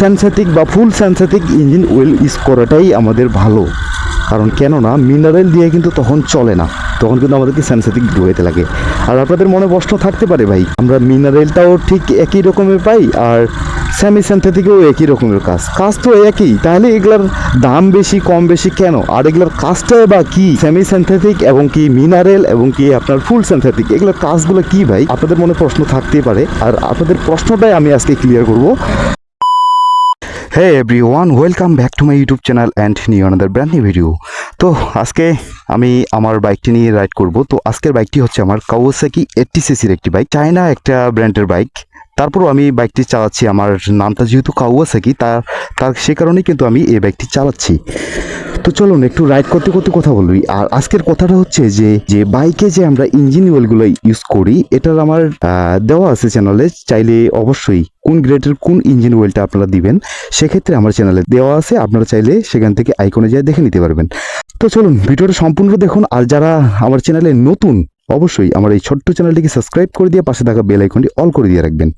সেন্সেটিক বা full synthetic engine oil use করাটাই আমাদের ভালো। কারণ কেননা মিনারেল দিয়ে কিন্তু তখন চলে না। তখন কিন্তু আমাদেরকে সেন্সেটিক ধুয়েতে লাগে। আর আপনাদের মনে প্রশ্ন থাকতে পারে ভাই, আমরা মিনারেলটাও ঠিক একই রকমের পাই আর সেমি সেন্থেটিকেও একই রকমের কাজ। কাজ তো একই, তাহলে এগুলার দাম বেশি, কম বেশি কেন? আর এগুলার কাজটা বা কি? সেমি সেন্থেটিক এবং কি মিনারেল এবং কি আপনার ফুল সেন্থেটিক এগুলোর কাজগুলো কি ভাই? আপনাদের মনে প্রশ্ন থাকতেই পারে। আর আপনাদের প্রশ্নটাই আমি আজকে ক্লিয়ার করব। Hey everyone welcome back to my YouTube channel and new another brand new video তো আজকে আমি আমার বাইকটি নিয়ে রাইড করব। তো আজকের বাইকটি হচ্ছে আমার কাওয়াসাকি এইটটি সিসির একটি বাইক চায়না একটা ব্র্যান্ডের বাইক তারপরও আমি বাইকটি চালাচ্ছি। আমার নামটা যেহেতু কাওয়াসাকি তার তার সে কারণেই কিন্তু আমি এই বাইকটি চালাচ্ছি। তো চলুন একটু রাইড করতে করতে কথা বলবি আর আজকের কথাটা হচ্ছে যে যে বাইকে যে আমরা ইঞ্জিন অয়েলগুলো ইউজ করি, এটার আমার দেওয়া আছে চ্যানেলে চাইলে অবশ্যই কোন গ্রেডের কোন ইঞ্জিন অয়েলটা আপনারা দিবেন, সেক্ষেত্রে আমার চ্যানেলে দেওয়া আছে। আপনারা চাইলে সেখান থেকে আইকনে যেয়ে দেখে নিতে পারবেন। তো চলুন, ভিডিওটা সম্পূর্ণ দেখুন। আর যারা আমার চ্যানেলে নতুন অবশ্যই আমার এই ছোট্ট চ্যানেলটিকে সাবস্ক্রাইব করে দিয়ে পাশে থাকা বেল আইকনটি অল করে দিয়ে রাখবেন।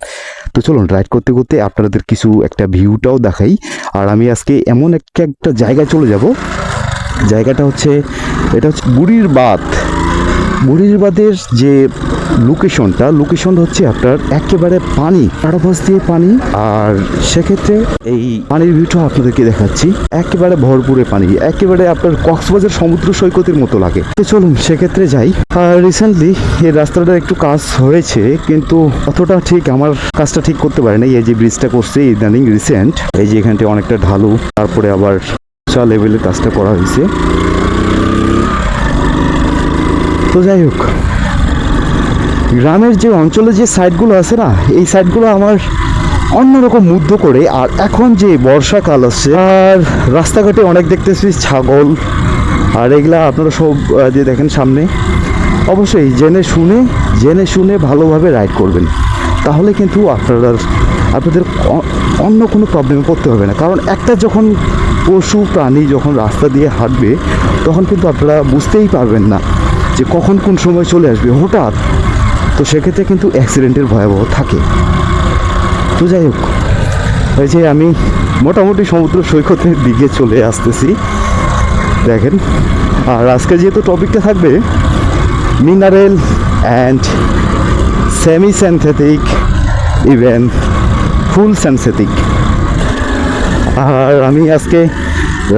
তো চলুন রাইড করতে করতে আপনাদের কিছু একটা ভিউটাও দেখাই। আর আমি আজকে এমন একটা একটা জায়গায় চলে যাব। জায়গাটা হচ্ছে, এটা হচ্ছে বুড়ির বাঁধ বুড়ির বাঁধের যে লোকেশনটা লোকেশন হচ্ছে আপনার একেবারে পানি, চারপাশ দিয়ে পানি। আর সেক্ষেত্রে এই পানির ভিউটা আপনাদেরকে দেখাচ্ছি। একেবারে ভরপুরে পানি, একেবারে আপনার কক্সবাজার সমুদ্র সৈকতের মতো লাগে। তো চলুন সেক্ষেত্রে যাই। আর রিসেন্টলি এই রাস্তাটার একটু কাজ হয়েছে, কিন্তু অতটা ঠিক আমার কাজটা ঠিক করতে পারে না এই যে ব্রিজটা করছে, ইদানিং রিসেন্ট এই যে এখানটা অনেকটা ঢালু, তারপরে আবার উঁচা লেভেলের কাজটা করা হয়েছে। তো যাই হোক গ্রামের যে অঞ্চলে যে সাইডগুলো আছে না, এই সাইডগুলো আমার অন্যরকম মুগ্ধ করে। আর এখন যে বর্ষাকাল আসছে, আর রাস্তাঘাটে অনেক দেখতেছি, ছাগল, আর এগুলা আপনারা সব যে দেখেন সামনে, অবশ্যই জেনে শুনে জেনে শুনে ভালোভাবে রাইড করবেন। তাহলে কিন্তু আপনারা আপনাদের অন্য কোনো প্রবলেমে পড়তে হবে না। কারণ একটা যখন পশু, প্রাণী যখন রাস্তা দিয়ে হাঁটবে, তখন কিন্তু আপনারা বুঝতেই পারবেন না যে কখন কোন সময় চলে আসবে। হঠাৎ তো সেক্ষেত্রে কিন্তু অ্যাক্সিডেন্টের ভয়াবহ থাকে। তো যাই হোক, এই যে আমি মোটামুটি সমুদ্র সৈকতের দিকে চলে আসতেছি। দেখেন, আর আজকে যেহেতু টপিকটা থাকবে mineral and semi synthetic even full synthetic আর আমি আজকে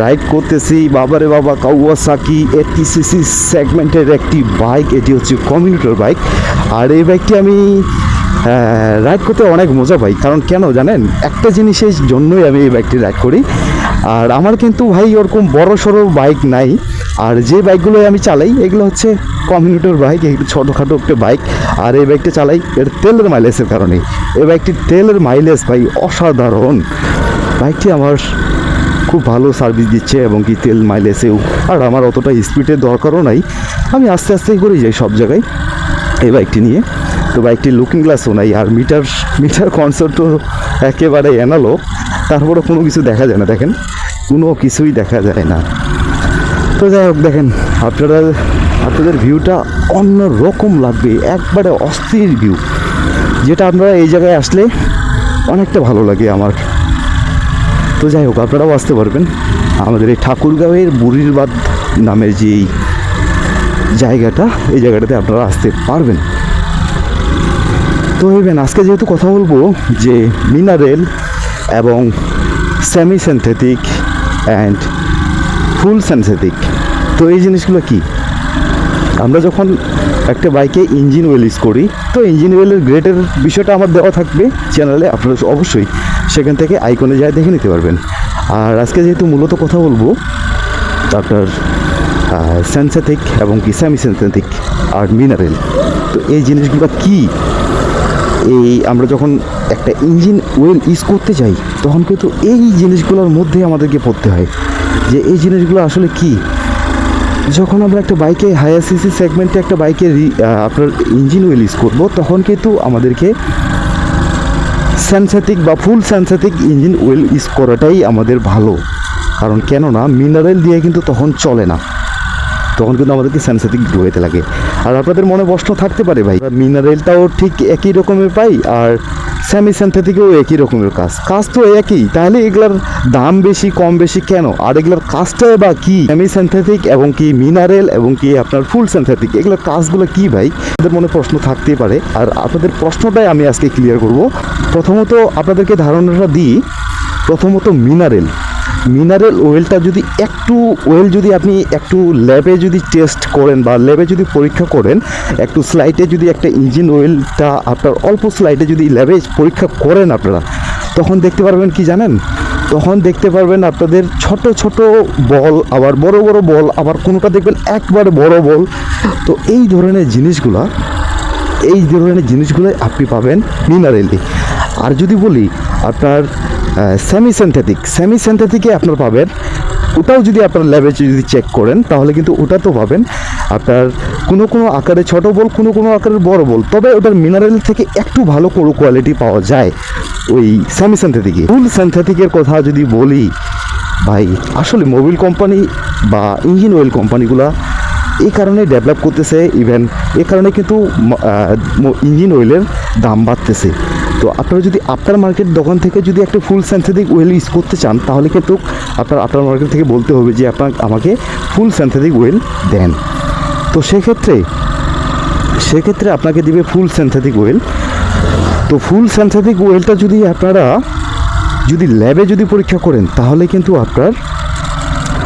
রাইড করতেছি বাবারে বাবা, কাউয়াসাকি এইটটি সিসি সেগমেন্টের একটি বাইক এটি হচ্ছে কমিউটার বাইক আর এই বাইকটি আমি রাইড করতে অনেক মজা পাই। কারণ কেন জানেন? একটা জিনিসের জন্যই আমি এই বাইকটি রাইড করি। আর আমার কিন্তু ভাই ওরকম বড় সড়ো বাইক নাই। আর যে বাইকগুলো আমি চালাই, এগুলো হচ্ছে কমিউটার বাইক একটু ছোটোখাটো একটা বাইক আর এই বাইকটা চালাই, এর তেলের মাইলেজের কারণে। এই বাইকটির তেলের মাইলেজ ভাই অসাধারণ। বাইকটি আমার খুব ভালো সার্ভিস দিচ্ছে এবং কি তেল মাইলেজেও আর আমার অতটা স্পিডের দরকারও নাই। আমি আস্তে আস্তেই করে যাই সব জায়গায়। এই বাইকটি নিয়ে। তো বাইকটির লুকিং গ্লাসও নাই। আর মিটার মিটার কনসার্ট তো একেবারে এনালো তারপরে কোনো কিছু দেখা যায় না, দেখেন। কোনো কিছুই দেখা যায় না। তো যাই হোক, দেখেন, আপনারা, আপনাদের ভিউটা অন্য রকম লাগবে। একবারে অস্থির ভিউ যেটা আপনারা এই জায়গায় আসলে অনেকটা ভালো লাগে আমার। তো যাই হোক, আপনারাও আসতে পারবেন। আমাদের এই ঠাকুরগাঁওয়ের বুড়ির বাদ নামের যে জায়গাটা, এই জায়গাটাতে আপনারা আসতে পারবেন। তো এবেন আজকে যেহেতু কথা বলব যে মিনারেল এবং semi synthetic and full synthetic তো এই জিনিসগুলো কি? আমরা যখন একটা বাইকে ইঞ্জিন ওয়েল ইউজ করি, তো ইঞ্জিন ওয়েলের গ্রেডের বিষয়টা আমার দেওয়া থাকবে চ্যানেলে আপনারা অবশ্যই সেখান থেকে আইকনে যায় দেখে নিতে পারবেন। আর আজকে যেহেতু মূলত কথা বলব আপনার সেন্সেটিক এবং কি সেমি সেন্সেটিক আর মিনারেল তো এই জিনিসগুলো কি? এই আমরা যখন একটা ইঞ্জিন ওয়েল ইউজ করতে যাই, তখন কিন্তু এই জিনিসগুলোর মধ্যে আমাদেরকে পড়তে হয়। যে এই জিনিসগুলো আসলে কি? যখন আমরা একটা বাইকে হায়ার সিসি সেগমেন্টে একটা বাইকে আপনার ইঞ্জিন ওয়েল ইউজ করব, তখন কিন্তু আমাদেরকে সেন্সেটিক বা full synthetic engine oil use করাটাই আমাদের ভালো। কারণ কেননা মিনারেল দিয়ে কিন্তু তখন চলে না। তখন কিন্তু আমাদেরকে সেন্সেটিক ধুয়েতে লাগে। আর আপনাদের মনে প্রশ্ন থাকতে পারে ভাই মিনারেলটাও ঠিক একই রকমের পাই? আর সেমি থেকেও একই রকমের কাজ। কাজ তো একই। তাহলে এগুলার দাম বেশি, কম বেশি কেন? আর এগুলার কাজটা বা কি? সেমি সিনথেটিক এবং কি মিনারেল এবং কি আপনার ফুল সিনথেটিক এগুলোর কাজগুলো কি ভাই? আপনাদের মনে প্রশ্ন থাকতেই পারে। আর আপনাদের প্রশ্নটাই আমি আজকে ক্লিয়ার করব। প্রথমত আপনাদেরকে ধারণাটা দিই, প্রথমত মিনারেল মিনারেল ওয়েলটা যদি একটু ওয়েল যদি আপনি একটু ল্যাবে যদি টেস্ট করেন বা ল্যাবে যদি পরীক্ষা করেন, একটু স্লাইডে যদি একটা ইঞ্জিন ওয়েলটা আপনার অল্প স্লাইডে যদি ল্যাবে পরীক্ষা করেন আপনারা, তখন দেখতে পারবেন কি জানেন? তখন দেখতে পারবেন আপনাদের ছোট ছোট বল, আবার বড় বড় বল, আবার কোনোটা দেখবেন একবারে বড় বল। তো এই ধরনের জিনিসগুলা, এই ধরনের জিনিসগুলো আপনি পাবেন মিনারেলি আর যদি বলি আপনার সেমি সিনথেটিক সেমি সিনথেটিকে আপনার পাবেন। ওটাও যদি আপনার ল্যাবে যদি চেক করেন, তাহলে কিন্তু ওটা তো পাবেন আপনার কোনো কোনো আকারে ছোট বল, কোনো কোনো আকারের বড় বল। তবে ওটার মিনারেল থেকে একটু ভালো কোনো কোয়ালিটি পাওয়া যায় ওই সেমি সিনথেটিকে ফুল সিনথেটিকের কথা যদি বলি, ভাই, আসলে মোবিল কোম্পানি বা ইঞ্জিন অয়েল কোম্পানিগুলা এই কারণে ডেভেলপ করতেছে ইভেন এই কারণে কিন্তু ইঞ্জিন অয়েলের দাম বাড়তেছে। তো আপনারা যদি আপনার মার্কেট দোকান থেকে যদি একটা ফুল সিনথেটিক ওয়েল ইউজ করতে চান, তাহলে কিন্তু আপনার আপনার মার্কেট থেকে বলতে হবে যে আপনার আমাকে ফুল সিনথেটিক ওয়েল দেন। তো সেক্ষেত্রে সেক্ষেত্রে আপনাকে দিবে ফুল সিনথেটিক ওয়েল তো ফুল সিনথেটিক ওয়েলটা যদি আপনারা, যদি ল্যাবে যদি পরীক্ষা করেন, তাহলে কিন্তু আপনার,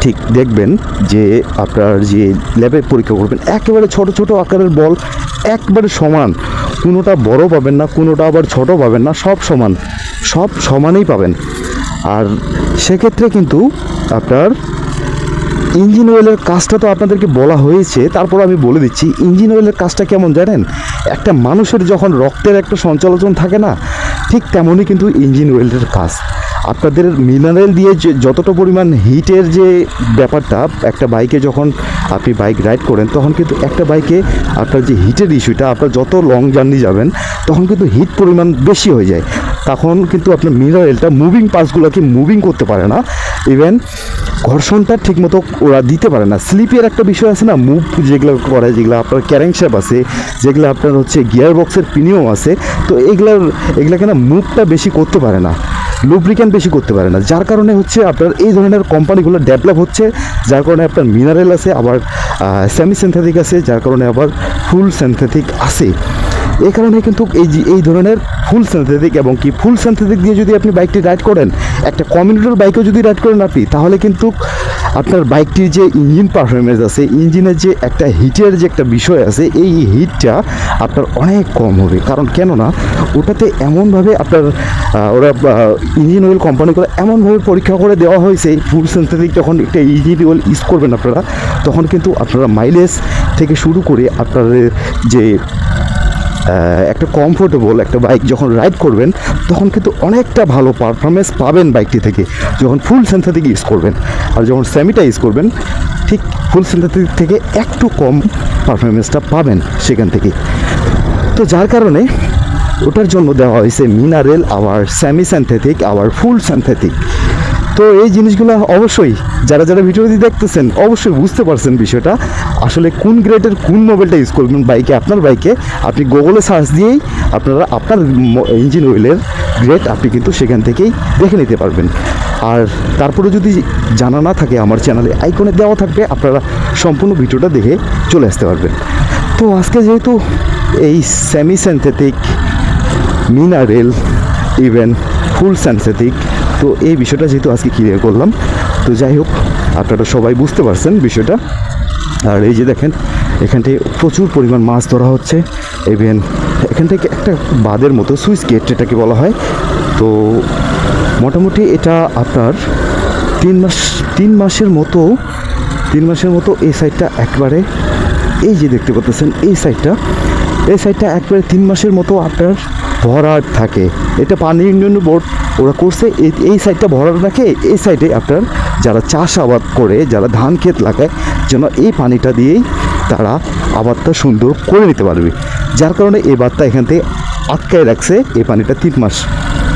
ঠিক দেখবেন যে আপনার যে ল্যাবে পরীক্ষা করবেন, একেবারে ছোট ছোট আকারের বল একবারে সমান। কোনোটা বড় পাবেন না, কোনোটা আবার ছোট পাবেন না, সব সমান, সব সমানেই পাবেন। আর সেক্ষেত্রে কিন্তু আপনার ইঞ্জিন অয়েলের কাজটা তো আপনাদেরকে বলা হয়েছে, তারপর আমি বলে দিচ্ছি, ইঞ্জিন অয়েলের কাজটা কেমন জানেন? একটা মানুষের যখন রক্তের একটা সঞ্চালন থাকে না, ঠিক তেমনই কিন্তু ইঞ্জিন অয়েলের কাজ। আপনাদের মিনারেল দিয়ে যে যতটা পরিমাণ হিটের যে ব্যাপারটা, একটা বাইকে যখন আপনি বাইক রাইড করেন, তখন কিন্তু একটা বাইকে আপনার যে হিটের ইস্যুটা, আপনার যত লং জার্নি যাবেন, তখন কিন্তু হিট পরিমাণ বেশি হয়ে যায়। তখন কিন্তু আপনার মিনারেলটা মুভিং পার্টসগুলোকে মুভিং করতে পারে না। ইভেন ঘর্ষণটা ঠিকমতো ওরা দিতে পারে না। স্লিপের একটা বিষয় আছে না, মুভ যেগুলো করে, যেগুলো আপনার ক্যারেং শেপ আছে, যেগুলো আপনার হচ্ছে গিয়ার বক্সের পিনিয়ম আছে, তো এগুলার, এগুলাকে না মুভটা বেশি করতে পারে না। লুব্রিক্যান্ট বেশি করতে পারে না। যার কারণে হচ্ছে আপনার এই ধরনের কোম্পানিগুলো ডেভেলপ হচ্ছে, যার কারণে আপনার মিনারেল আছে, আবার সেমি সিনথেটিক আছে, যার কারণে আবার ফুল সিনথেটিক আছে। এই কারণে কিন্তু এই এই ধরনের ফুল সিনথেটিক এবং কি ফুল সিনথেটিক দিয়ে যদি আপনি বাইকটি রাইড করেন, একটা কমিউনিটার বাইকেও যদি রাইড করেন আপনি, তাহলে কিন্তু আপনার বাইকটির যে ইঞ্জিন পারফরমেন্স আছে, ইঞ্জিনের যে একটা হিটের যে একটা বিষয় আছে, এই হিটটা আপনার অনেক কম হবে। কারণ কেন না ওটাতে এমনভাবে আপনার ওরা ইঞ্জিন অয়েল কোম্পানিগুলো এমনভাবে পরীক্ষা করে দেওয়া হয়েছে ফুল সিনথেটিক যখন একটা ইঞ্জিন অয়েল ইউজ করবেন আপনারা, তখন কিন্তু আপনারা মাইলেজ থেকে শুরু করে আপনার যে একটা কমফোর্টেবল একটা বাইক যখন রাইড করবেন, তখন কিন্তু অনেকটা ভালো পারফরমেন্স পাবেন বাইকটি থেকে। যখন ফুল সিনথেটিক ইউজ করবেন, আর যখন সেমিটা ইউজ করবেন, ঠিক ফুল সিনথেটিক থেকে একটু কম পারফরমেন্সটা পাবেন সেখান থেকে। তো যার কারণে ওটার জন্য দেওয়া হয়েছে মিনারেল আবার সেমি সিনথেটিক আবার ফুল সিনথেটিক তো এই জিনিসগুলো অবশ্যই যারা যারা ভিডিও ভিডিওটি দেখতেছেন, অবশ্যই বুঝতে পারছেন বিষয়টা। আসলে কোন গ্রেডের কোন মোবাইলটা ইউজ করবেন, বাইকে, আপনার বাইকে, আপনি গুগলে সার্চ দিয়েই আপনারা, আপনার ইঞ্জিন অয়েলের গ্রেড আপনি কিন্তু সেখান থেকেই দেখে নিতে পারবেন। আর তারপরে যদি জানা না থাকে, আমার চ্যানেলে আইকনে দেওয়া থাকবে, আপনারা সম্পূর্ণ ভিডিওটা দেখে চলে আসতে পারবেন। তো আজকে যেহেতু এই semi synthetic mineral even full synthetic তো এই বিষয়টা যেহেতু আজকে ক্লিয়ার করলাম, তো যাই হোক, আপনারা সবাই বুঝতে পারছেন বিষয়টা। আর এই যে দেখেন, এখান থেকে প্রচুর পরিমাণ মাছ ধরা হচ্ছে। ইভেন এখান থেকে একটা বাদের মতো সুইচ গেট এটাকে বলা হয়। তো মোটামুটি এটা আপনার তিন মাস, তিন মাসের মতো, তিন মাসের মতো এই সাইডটা একবারে এই যে দেখতে পাচ্ছেন, এই সাইডটা এই সাইডটা একবারে তিন মাসের মতো আপনার ভরাট থাকে। এটা পানি ইউনিয়ন বোর্ড ওরা করছে এই সাইডটা ভরাট রাখে এই সাইডে আপনার যারা চাষাবাদ করে যারা ধান ক্ষেত লাগায় যেন এই পানিটা দিয়েই তারা আবাদটা সুন্দর করে নিতে পারবে। যার কারণে এই বাদটা এখান থেকে আটকায় রাখছে এই পানিটা তিন মাস।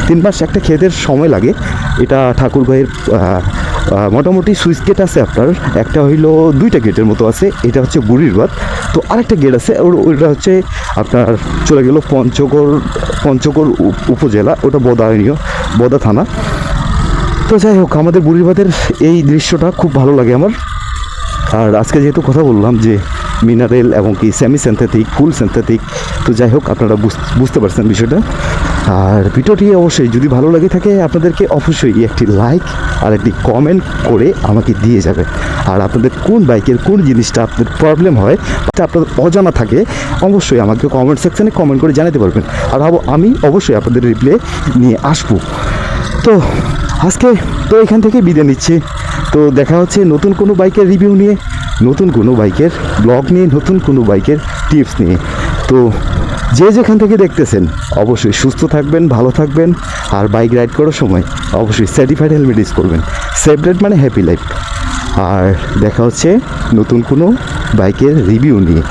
তিন মাস একটা ক্ষেতের সময় লাগে। এটা আহ, আহ, মোটামুটি সুইচ গেট আছে আপনার। একটা হইল দুইটা গেটের মতো আছে। এটা হচ্ছে বুড়িরবাদ তো আরেকটা গেট আছে। ওটা হচ্ছে আপনার চলে গেল পঞ্চগড় পঞ্চগড় উপ- উপজেলা। ওটা বদায়নীয় বদা থানা। তো যাই হোক, আমাদের বুড়িরবাদের এই দৃশ্যটা খুব ভালো লাগে আমার। আর আজকে যেহেতু কথা বললাম যে মিনারেল এবং কি সেমি সিনথেটিক ফুল সিনথেটিক তো যাই হোক, আপনারা বুঝ- বুঝতে পারছেন বিষয়টা। আর ভিডিওটি অবশ্যই যদি ভালো লাগে থাকে, আপনাদেরকে অবশ্যই একটি লাইক আর একটি কমেন্ট করে আমাকে দিয়ে যাবে। আর আপনাদের কোন বাইকের কোন জিনিসটা আপনাদের প্রবলেম হয়, তা আপনাদের অজানা থাকে, অবশ্যই আমাকে কমেন্ট সেকশানে কমেন্ট করে জানাতে পারবেন। আর আমি অবশ্যই আপনাদের রিপ্লে নিয়ে আসব। তো, আজকে তো এখান থেকে বিদায় নিচ্ছি। তো দেখা হচ্ছে নতুন কোনো বাইকের রিভিউ নিয়ে, নতুন কোনো বাইকের ব্লগ নিয়ে, নতুন কোনো বাইকের টিপস নিয়ে। তো যে যেখান থেকে দেখতেছেন, অবশ্যই সুস্থ থাকবেন, ভালো থাকবেন, আর বাইক রাইড করার সময় অবশ্যই সার্টিফাইড হেলমেট ইউজ করবেন। সেফ রাইড মানে হ্যাপি লাইফ আর দেখা হচ্ছে নতুন কোনো বাইকের রিভিউ নিয়ে।